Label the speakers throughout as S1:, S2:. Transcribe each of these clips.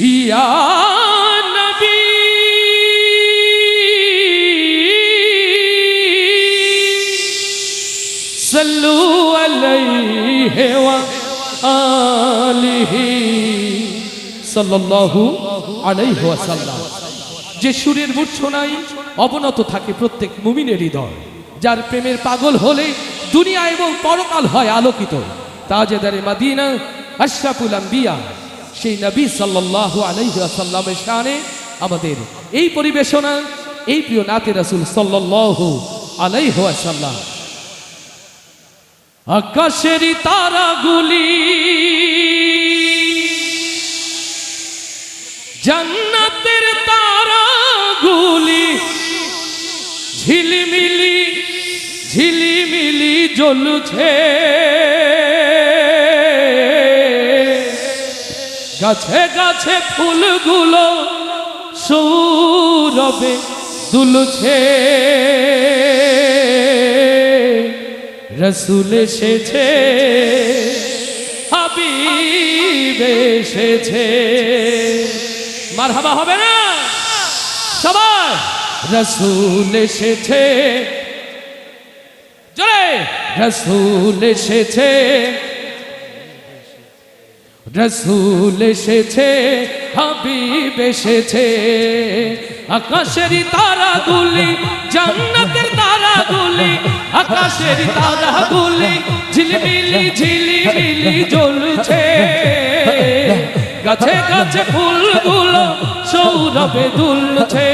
S1: যে সুরের মূর্ছনায় অবনত থাকে প্রত্যেক মুমিনের হৃদয়, যার প্রেমের পাগল হলে দুনিয়া এবং পরকাল হয় আলোকিত। তাজেদারে মাদিনা, আশরাফুল আম্বিয়া। সেই নবী সাল্লাল্লাহু আলাইহি ওয়াসাল্লামের শানে আমাদের এই পরিবেশনা, এই প্রিয় নাতে রাসূল সাল্লাল্লাহু আলাইহি ওয়াসাল্লাম। আকাশেরই তারাগুলি জান্নাতের তারাগুলি ঝিলিমিলি ঝিলিমিলি জ্বলছে। গাছে গাছে ফুলগুলো সৌরভে দুলছে। রসুল এসেছে, হাবিব এসেছে। মার হাবা হবে না? সবাই, রসুল এসেছে। জোরে, রসুল এসেছে। রসুল এসেছে, হাবিব এসেছে। আকাশের তারা গুলি জান্নাতের তারা গুলি আকাশের তারা গুলি ঝিলমিলি, ঝিলিমিলি জ্বলছে। গাছে গাছে ফুলগুলো সৌরভে দুলছে।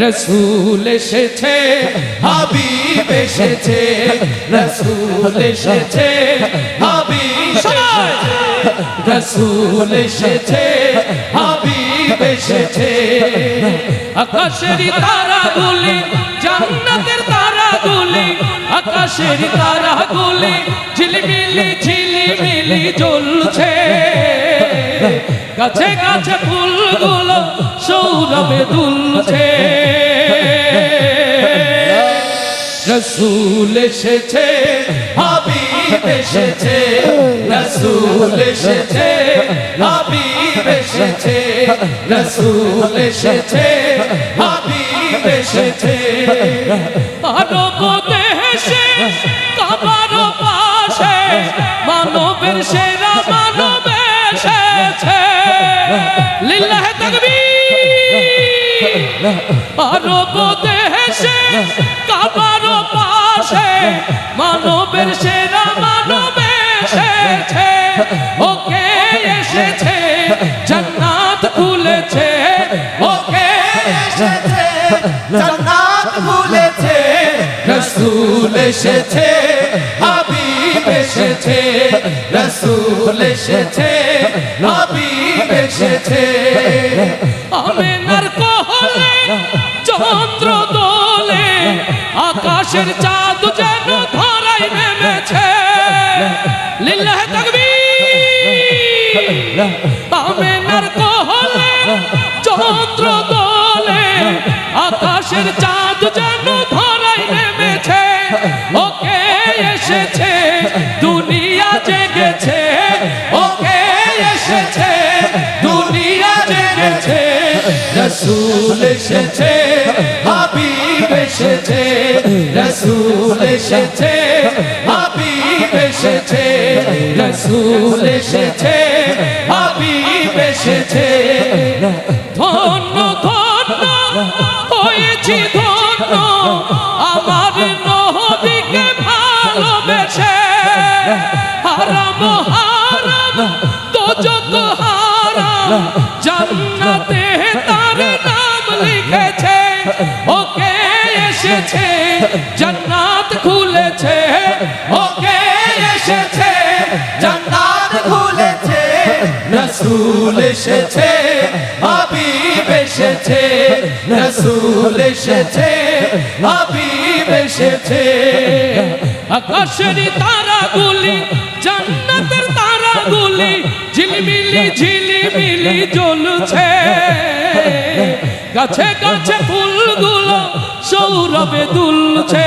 S1: রসুল এসেছে,
S2: হাবিব এসেছে, রসুল এসেছে, হাবিব! রসুল এসেছে, হাবিব এসেছে
S1: আকাশের তারা তারাগুলি জান্নাতের তারাগুলি আকাশের তারাগুলি ঝিলমিলি, ঝিলিমিলি জ্বলছে গাছে গাছে ফুলগুলো সৌরভে দুলছে রসুল এসেছে,
S2: হাবিব এসেছে, রসুল এসেছে, হাবিব এসেছে, রসুল এসেছে, হাবিব এসেছে।
S1: মানব দেশে কাবার পাশে, মানবের সেরা মানব দেশে কাবার পাশে, মানবের সেরা মানব এসেছে। ওকে এসেছে, জান্নাত খুলেছে। ওকে
S2: এসেছে, জান্নাত খুলেছে। রসুল এসেছে, হাবিব এসেছে। রসুল এসেছে, হাবিব এসেছে।
S1: আমেনার আকাশের চাঁদ যেন ধরাই নেমেছে। লিল্লাহ তাকবীর। আমেনার কোহলে চন্দ্র দোলে, আকাশের চাঁদ যেন ধরাই নেমেছে। ওকে এসেছে, দুনিয়া জেগেছে। ওকে এসেছে, দুনিয়া জেগেছে।
S2: রসুল এসেছে, হাবিব এসেছে, রসুল এসেছে, হাবিব এসেছে, রসুল এসেছে, হাবিব এসেছে।
S1: ধন্য ধন্য, হয়েছি ধন্য, আমার নদীকে ভালোবেসে। হারাম হারাম, তো যত হারাম খুলেছে, ওকে এসেছে,
S2: জান্নাত খুলেছে, রসুল এসেছে, হাবিব এসেছে, রসুল এসেছে, হাবিব এসেছে।
S1: আকাশের তারাগুলি, জান্নাতের তারাগুলি, ঝিলমিলি, ঝিলিমিলি জ্বলছে। গাছে গাছে ফুলগুলো সৌরভে দুলছে।